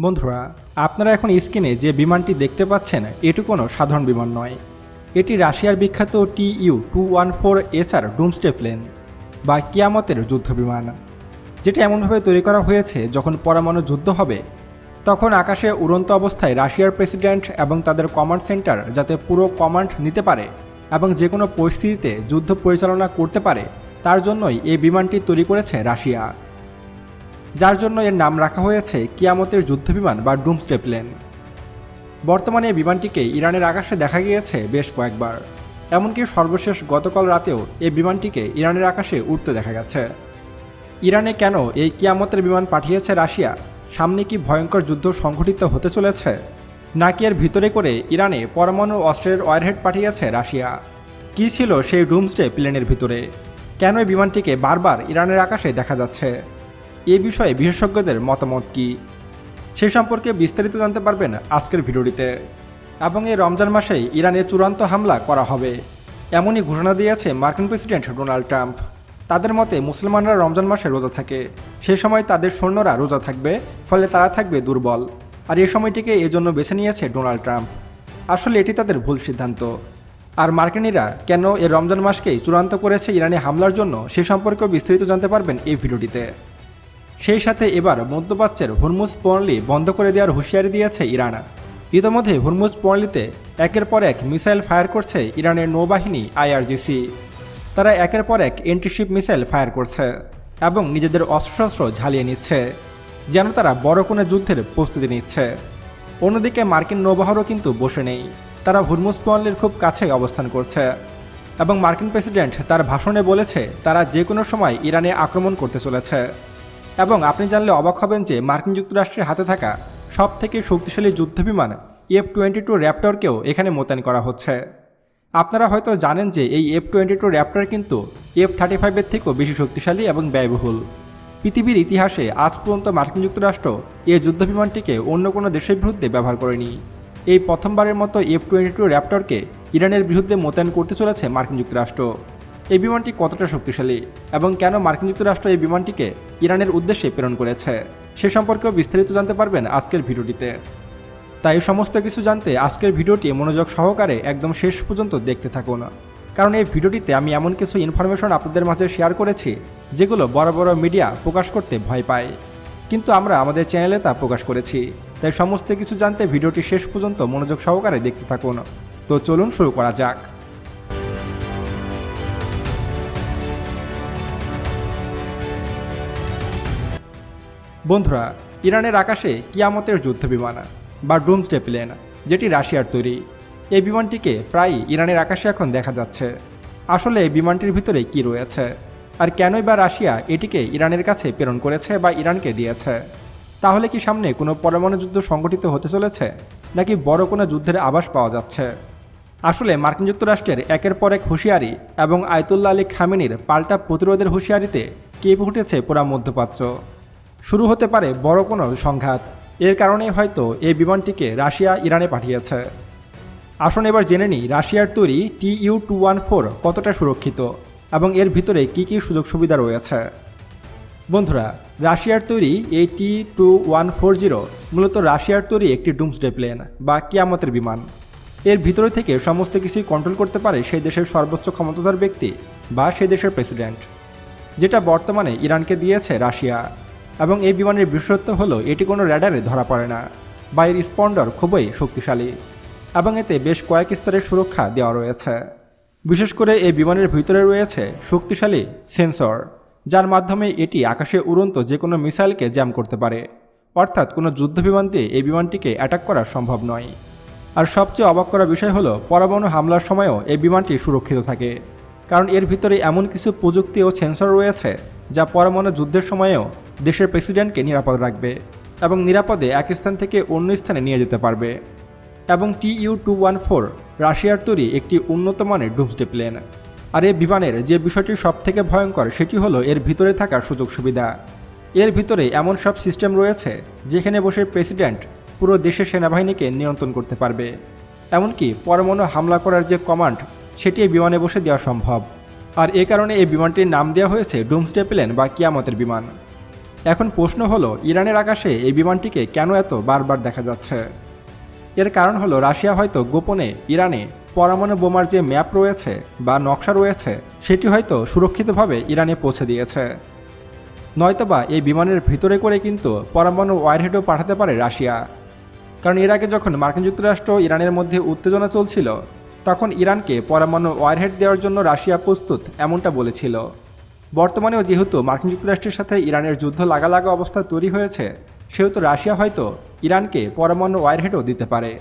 বন্ধুরা, আপনারা এখন স্ক্রিনে যে বিমানটি দেখতে পাচ্ছেন, এটি কোনো সাধারণ বিমান নয়। এটি রাশিয়ার বিখ্যাত T U two one four SR doomsday plane বা কিয়ামতের যুদ্ধ বিমান। যেটা এমনভাবে তৈরি করা হয়েছে, যখন পরমাণু যুদ্ধ হবে, তখন আকাশে উড়ন্ত অবস্থায় রাশিয়ার প্রেসিডেন্ট এবং তাদের কমান্ড সেন্টার যাতে পুরো কমান্ড নিতে পারে এবং যে কোনো পরিস্থিতিতে যুদ্ধ পরিচালনা করতে পারে, তার জন্যই এই বিমানটি তৈরি করেছে রাশিয়া। যার জন্য এর নাম রাখা হয়েছে কিয়ামতের যুদ্ধবিমান বা ডুমস্টে প্লেন বর্তমানে এই বিমানটিকে ইরানের আকাশে দেখা গিয়েছে বেশ কয়েকবার। এমনকি সর্বশেষ গতকাল রাতেও এই বিমানটিকে ইরানের আকাশে উঠতে দেখা গেছে। ইরানে কেন এই কিয়ামতের বিমান পাঠিয়েছে রাশিয়া? সামনে কি ভয়ঙ্কর যুদ্ধ সংঘটিত হতে চলেছে? নাকি এর ভিতরে করে ইরানে পরমাণু অস্ত্রের ওয়ারহেড পাঠিয়েছে রাশিয়া? কী ছিল সেই ডুমসডে প্লেনের ভিতরে? কেন এই বিমানটিকে বারবার ইরানের আকাশে দেখা যাচ্ছে? এ বিষয়ে বিশেষজ্ঞদের মতামত কি? সে সম্পর্কে বিস্তারিত জানতে পারবেন আজকের ভিডিওটিতে। এবং এই রমজান মাসেই ইরানে চূড়ান্ত হামলা করা হবে, এমনই ঘোষণা দিয়েছে মার্কিন প্রেসিডেন্ট ডোনাল্ড ট্রাম্প। তাদের মতে মুসলমানরা রমজান মাসে রোজা থাকে, সে সময় তাদের সৈন্যরা রোজা থাকবে, ফলে তারা থাকবে দুর্বল। আর এ সময়টিকে এজন্য বেছে নিয়েছে ডোনাল্ড ট্রাম্প। আসলে এটি তাদের ভুল সিদ্ধান্ত। আর মার্কিনিরা কেন এই রমজান মাসকেই চূড়ান্ত করেছে ইরানে হামলার জন্য সে সম্পর্কেও বিস্তারিত জানতে পারবেন এই ভিডিওটিতে। সেই সাথে এবার মধ্যপ্রাচ্যের হুরমুজ প্রণালী বন্ধ করে দেওয়ার হুঁশিয়ারি দিয়েছে ইরান। ইতোমধ্যে হুরমুজ প্রণালীতে একের পর এক মিসাইল ফায়ার করছে ইরানের নৌবাহিনী আইআরজিসি। তারা একের পর এক এন্টিশিপ মিসাইল ফায়ার করছে এবং নিজেদের অস্ত্রশস্ত্র ঝালিয়ে নিচ্ছে, যেন তারা বড় কোনো যুদ্ধের প্রস্তুতি নিচ্ছে। অন্যদিকে মার্কিন নৌবাহরও কিন্তু বসে নেই। তারা হুরমুজ প্রণালীর খুব কাছে অবস্থান করছে এবং মার্কিন প্রেসিডেন্ট তার ভাষণে বলেছে, তারা যে কোনো সময় ইরানে আক্রমণ করতে চলেছে। এবং আপনি জানলে অবাক হবেন যে মার্কিন যুক্তরাষ্ট্রের হাতে থাকা সব থেকে শক্তিশালী যুদ্ধবিমান এফ টোয়েন্টি টু র্যাপটরকেও এখানে মোতায়েন করা হচ্ছে। আপনারা হয়তো জানেন যে এই এফ টোয়েন্টি টু র্যাপটর কিন্তু এফ থার্টি ফাইভের থেকেও বেশি শক্তিশালী এবং ব্যয়বহুল। পৃথিবীর ইতিহাসে আজ পর্যন্ত মার্কিন যুক্তরাষ্ট্র এই যুদ্ধবিমানটিকে অন্য কোনো দেশের বিরুদ্ধে ব্যবহার করেনি। এই প্রথমবারের মতো এফ টোয়েন্টি টু র্যাপটরকে ইরানের বিরুদ্ধে মোতায়েন করতে চলেছে মার্কিন যুক্তরাষ্ট্র। এই বিমানটি কতটা শক্তিশালী এবং কেন মার্কিন যুক্তরাষ্ট্র এই বিমানটিকে ইরানের উদ্দেশ্যে প্রেরণ করেছে, সে সম্পর্কেও বিস্তারিত জানতে পারবেন আজকের ভিডিওটিতে। তাই সমস্ত কিছু জানতে আজকের ভিডিওটি মনোযোগ সহকারে একদম শেষ পর্যন্ত দেখতে থাকুন। কারণ এই ভিডিওটিতে আমি এমন কিছু ইনফরমেশন আপনাদের মাঝে শেয়ার করেছি, যেগুলো বড় বড় মিডিয়া প্রকাশ করতে ভয় পায়। কিন্তু আমরা আমাদের চ্যানেলে তা প্রকাশ করেছি, তাই সমস্ত কিছু জানতে ভিডিওটি শেষ পর্যন্ত মনোযোগ সহকারে দেখতে থাকুন। তো চলুন শুরু করা যাক। বন্ধুরা, ইরানের আকাশে কিয়ামতের যুদ্ধ বিমান বা ডুমসডে প্লেন, যেটি রাশিয়ার তৈরি। এই বিমানটিকে প্রায়ই ইরানের আকাশে এখন দেখা যাচ্ছে। আসলে এই বিমানটির ভিতরে কি রয়েছে? আর কেনই বা রাশিয়া এটিকে ইরানের কাছে প্রেরণ করেছে বা ইরানকে দিয়েছে? তাহলে কি সামনে কোনো পরমাণু যুদ্ধ সংগঠিত হতে চলেছে? নাকি বড় কোনো যুদ্ধের আভাস পাওয়া যাচ্ছে? আসলে মার্কিন যুক্তরাষ্ট্রের একের পর এক হুঁশিয়ারি এবং আয়তুল্লা আলী খামেনির পাল্টা প্রতিরোধের হুঁশিয়ারিতে কেঁপে উঠেছে পুরা মধ্যপ্রাচ্য। শুরু হতে পারে বড় কোনো সংঘাত। এর কারণেই হয়তো এই বিমানটিকে রাশিয়া ইরানে পাঠিয়েছে। আসুন এবার জেনে নিই, রাশিয়ার তৈরি T U two one four কতটা সুরক্ষিত এবং এর ভিতরে কী কী সুযোগ সুবিধা রয়েছে। বন্ধুরা, রাশিয়ার তৈরি এই T two one four zero মূলত রাশিয়ার তৈরি একটি ডুমসডে প্লেন বা কিয়ামতের বিমান। এর ভিতরে থেকে সমস্ত কিছুই কন্ট্রোল করতে পারে সেই দেশের সর্বোচ্চ ক্ষমতাধর ব্যক্তি বা সেই দেশের প্রেসিডেন্ট, যেটা বর্তমানে ইরানকে দিয়েছে রাশিয়া। এবং এই বিমানের বিশেষত্ব হলো এটি কোনো র্যাডারে ধরা পড়ে না। বা এর স্পন্ডর খুবই শক্তিশালী এবং এতে বেশ কয়েক স্তরের সুরক্ষা দেওয়া রয়েছে। বিশেষ করে এই বিমানের ভিতরে রয়েছে শক্তিশালী সেন্সর, যার মাধ্যমে এটি আকাশে উড়ন্ত যে কোনো মিসাইলকে জ্যাম করতে পারে। অর্থাৎ কোনো যুদ্ধ বিমান দিয়ে এই বিমানটিকে অ্যাটাক করা সম্ভব নয়। আর সবচেয়ে অবাক করা বিষয় হলো, পরমাণু হামলার সময়ও এই বিমানটি সুরক্ষিত থাকে। কারণ এর ভিতরে এমন কিছু প্রযুক্তি ও সেন্সর রয়েছে যা পরমাণু যুদ্ধের সময়েও দেশের প্রেসিডেন্টকে নিরাপদ রাখবে এবং নিরাপদে এক স্থান থেকে অন্য স্থানে নিয়ে যেতে পারবে। এবং T U two one four রাশিয়ার তৈরি একটি উন্নত মানের ডুমসডে প্লেন। আর এই বিমানের যে বিষয়টি সবথেকে ভয়ঙ্কর সেটি হলো এর ভিতরে থাকার সুযোগ সুবিধা। এর ভিতরে এমন সব সিস্টেম রয়েছে যেখানে বসে প্রেসিডেন্ট পুরো দেশের সেনাবাহিনীকে নিয়ন্ত্রণ করতে পারবে। এমনকি পরমাণু হামলা করার যে কমান্ড, সেটি বিমানে বসে দেওয়া সম্ভব। আর এ কারণে এই বিমানটির নাম দেওয়া হয়েছে ডুমসডে প্লেন বা কিয়ামতের বিমান। এখন প্রশ্ন হলো, ইরানের আকাশে এই বিমানটিকে কেন এত বারবার দেখা যাচ্ছে? এর কারণ হলো, রাশিয়া হয়তো গোপনে ইরানে পরমাণু বোমার যে ম্যাপ রয়েছে বা নকশা রয়েছে, সেটি হয়তো সুরক্ষিতভাবে ইরানে পৌঁছে দিয়েছে। নয়তোবা এই বিমানের ভিতরে করে কিন্তু পরমাণু ওয়ারহেডও পাঠাতে পারে রাশিয়া। কারণ এর আগে যখন মার্কিন যুক্তরাষ্ট্র ইরানের মধ্যে উত্তেজনা চলছিল তখন ইরানকে পরমাণু ওয়ারহেড দেওয়ার জন্য রাশিয়া প্রস্তুত, এমনটা বলেছিল। বর্তমানেও যেহেতু মার্কিন যুক্তরাষ্ট্রের সাথে ইরানের যুদ্ধ লাগা লাগা অবস্থা তৈরি হয়েছে, সেহেতু রাশিয়া হয়তো ইরানকে পরমাণু ওয়ারহেডও দিতে পারে।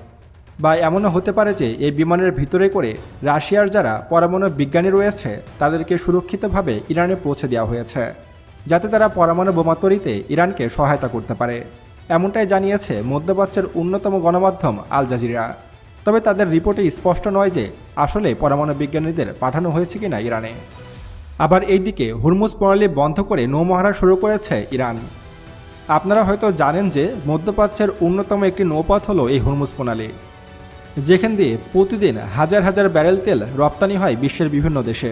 বা এমনও হতে পারে যে এই বিমানের ভিতরে করে রাশিয়ার যারা পরমাণু বিজ্ঞানী রয়েছে, তাদেরকে সুরক্ষিতভাবে ইরানে পৌঁছে দেওয়া হয়েছে, যাতে তারা পরমাণু বোমা তৈরিতে ইরানকে সহায়তা করতে পারে। এমনটাই জানিয়েছে মধ্যপ্রাচ্যের অন্যতম গণমাধ্যম আল জাজিরা। তবে তাদের রিপোর্টে স্পষ্ট নয় যে আসলে পরমাণু বিজ্ঞানীদের পাঠানো হয়েছে কিনা ইরানে। আবার এইদিকে হুরমুজ প্রণালী বন্ধ করে নৌমহারা শুরু করেছে ইরান। আপনারা হয়তো জানেন যে মধ্যপ্রাচ্যের অন্যতম একটি নৌপথ হলো এই হুরমুজ প্রণালী। যেখান দিয়ে প্রতিদিন হাজার হাজার ব্যারেল তেল রপ্তানি হয় বিশ্বের বিভিন্ন দেশে।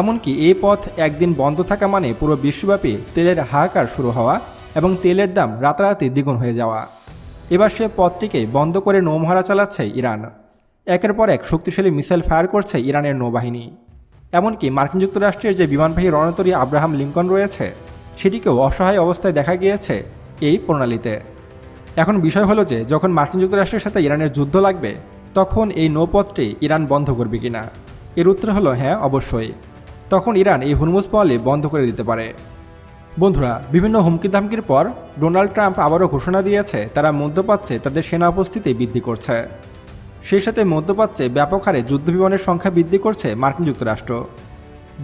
এমনকি এই পথ একদিন বন্ধ থাকা মানে পুরো বিশ্বব্যাপী তেলের হাহাকার শুরু হওয়া এবং তেলের দাম রাতারাতি দ্বিগুণ হয়ে যাওয়া। এবার সে পথটিকে বন্ধ করে নৌমহারা চালাচ্ছে ইরান। একের পর এক শক্তিশালী মিসাইল ফায়ার করছে ইরানের নৌবাহিনী। এমনকি মার্কিন যুক্তরাষ্ট্রের যে বিমানবাহী রণতরী আব্রাহাম লিঙ্কন রয়েছে, সেটিকেও অসহায় অবস্থায় দেখা গিয়েছে এই প্রণালীতে। এখন বিষয় হলো যে, যখন মার্কিন যুক্তরাষ্ট্রের সাথে ইরানের যুদ্ধ লাগবে, তখন এই নৌপথটি ইরান বন্ধ করবে কিনা? এর উত্তর হলো হ্যাঁ অবশ্যই। তখন ইরান এই হুরমুজ প্রণালী বন্ধ করে দিতে পারে। বন্ধুরা, বিভিন্ন হুমকি ধামকির পর ডোনাল্ড ট্রাম্প আবারও ঘোষণা দিয়েছে, তারা মধ্যপ্রাচ্যে তাদের সেনা উপস্থিতি বৃদ্ধি করছে। সেই সাথে মধ্যপ্রাচ্যে ব্যাপক হারে যুদ্ধবিমানের সংখ্যা বৃদ্ধি করছে মার্কিন যুক্তরাষ্ট্র।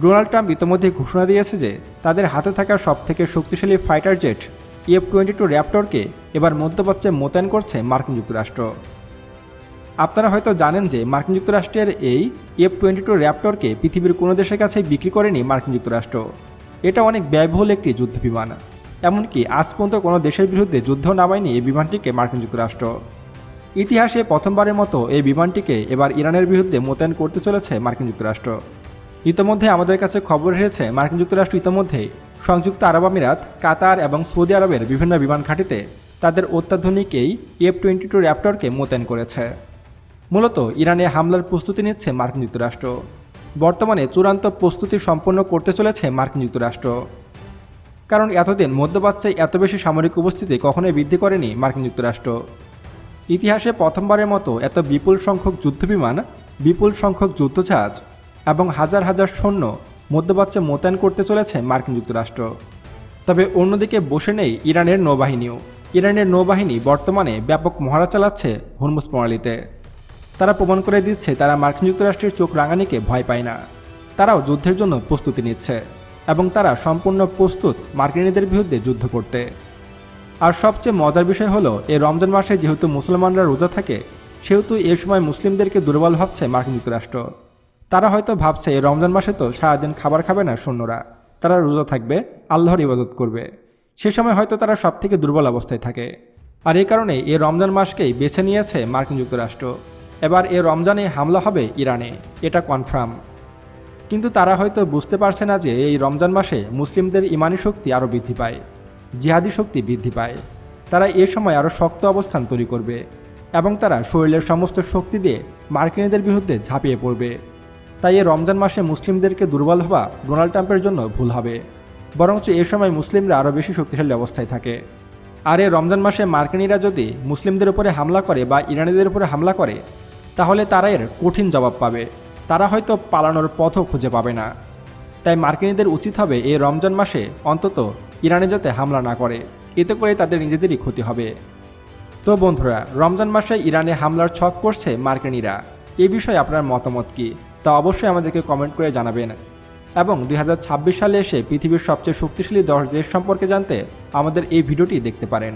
ডোনাল্ড ট্রাম্প ইতিমধ্যে ঘোষণা দিয়েছে যে, তাদের হাতে থাকা সবথেকে শক্তিশালী fighter jet F twenty two র্যাপটরকে এবার মধ্যপ্রাচ্যে মোতায়েন করছে মার্কিন যুক্তরাষ্ট্র। আপনারা হয়তো জানেন যে, মার্কিন যুক্তরাষ্ট্রের এই এফ টোয়েন্টি টু র্যাপটরকে পৃথিবীর কোনো দেশের কাছে বিক্রি করেনি মার্কিন যুক্তরাষ্ট্র। এটা অনেক ব্যয়বহুল একটি যুদ্ধ বিমান। এমনকি আজ পর্যন্ত কোনো দেশের বিরুদ্ধে যুদ্ধ নামায়নি এই বিমানটিকে মার্কিন যুক্তরাষ্ট্র। ইতিহাসে প্রথমবারের মতো এই বিমানটিকে এবার ইরানের বিরুদ্ধে মোতায়েন করতে চলেছে মার্কিন যুক্তরাষ্ট্র। ইতোমধ্যে আমাদের কাছে খবর এসেছে, মার্কিন যুক্তরাষ্ট্র ইতোমধ্যেই সংযুক্ত আরব আমিরাত, কাতার এবং সৌদি আরবের বিভিন্ন বিমান ঘাঁটিতে তাদের অত্যাধুনিক এই এফ টোয়েন্টি টু র্যাপটরকে মোতায়েন করেছে। মূলত ইরানে হামলার প্রস্তুতি নিচ্ছে মার্কিন যুক্তরাষ্ট্র। বর্তমানে চূড়ান্ত প্রস্তুতি সম্পন্ন করতে চলেছে মার্কিন যুক্তরাষ্ট্র। কারণ এতদিন মধ্যপ্রাচ্যে এত বেশি সামরিক উপস্থিতি কখনোই বৃদ্ধি করেনি মার্কিন যুক্তরাষ্ট্র। ইতিহাসে প্রথমবারের মতো এত বিপুল সংখ্যক যুদ্ধবিমান, বিপুল সংখ্যক যুদ্ধজাহাজ এবং হাজার হাজার সৈন্য মধ্যপ্রাচ্যে মোতায়েন করতে চলেছে মার্কিন যুক্তরাষ্ট্র। তবে অন্যদিকে বসে নেই ইরানের নৌবাহিনীও। ইরানের নৌবাহিনী বর্তমানে ব্যাপক মহড়া চালাচ্ছে হরমুজ প্রণালীতে। তারা প্রমাণ করে দিচ্ছে তারা মার্কিন যুক্তরাষ্ট্রের চোখ রাঙানিকে ভয় পায় না। তারাও যুদ্ধের জন্য প্রস্তুতি নিচ্ছে এবং তারা সম্পূর্ণ প্রস্তুত মার্কিনীদের বিরুদ্ধে যুদ্ধ করতে। আর সবচেয়ে মজার বিষয় হলো এই রমজান মাসে যেহেতু মুসলমানরা রোজা থাকে, সেহেতু এ সময় মুসলিমদেরকে দুর্বল ভাবছে মার্কিন যুক্তরাষ্ট্র। তারা হয়তো ভাবছে এই রমজান মাসে তো সারাদিন খাবার খাবে না সৈন্যরা। তারা রোজা থাকবে, আল্লাহর ইবাদত করবে। সে সময় হয়তো তারা সব থেকে দুর্বল অবস্থায় থাকে। আর এই কারণে এই রমজান মাসকেই বেছে নিয়েছে মার্কিন যুক্তরাষ্ট্র। এবার এ রমজানে হামলা হবে ইরানে, এটা কনফার্ম কিন্তু তারা হয়তো বুঝতে পারছে না যে এই রমজান মাসে মুসলিমদের ইমানি শক্তি আরও বৃদ্ধি পায়, জিহাদি শক্তি বৃদ্ধি পায়। তারা এ সময় আরও শক্ত অবস্থান তৈরি করবে এবং তারা শরীরের সমস্ত শক্তি দিয়ে মার্কিনীদের বিরুদ্ধে ঝাঁপিয়ে পড়বে। তাই এই রমজান মাসে মুসলিমদেরকে দুর্বল হওয়া ডোনাল্ড ট্রাম্পের জন্য ভুল হবে। বরঞ্চ এ সময় মুসলিমরা আরও বেশি শক্তিশালী অবস্থায় থাকে। আর এই রমজান মাসে মার্কিনীরা যদি মুসলিমদের উপরে হামলা করে বা ইরানিদের উপরে হামলা করে তাহলে তারা এর কঠিন জবাব পাবে। তারা হয়তো পালানোর পথও খুঁজে পাবে না। তাই মার্কিনীদের উচিত হবে এই রমজান মাসে অন্তত ইরানে যাতে হামলা না করে। এতে করে তাদের নিজেদেরই ক্ষতি হবে। তো বন্ধুরা, রমজান মাসে ইরানে হামলার ছক করছে মার্কিনীরা। এ বিষয়ে আপনার মতামত কি? তা অবশ্যই আমাদেরকে কমেন্ট করে জানাবেন। এবং দুই হাজার ছাব্বিশ সালে এসে পৃথিবীর সবচেয়ে শক্তিশালী দশ দেশ সম্পর্কে জানতে আমাদের এই ভিডিওটি দেখতে পারেন।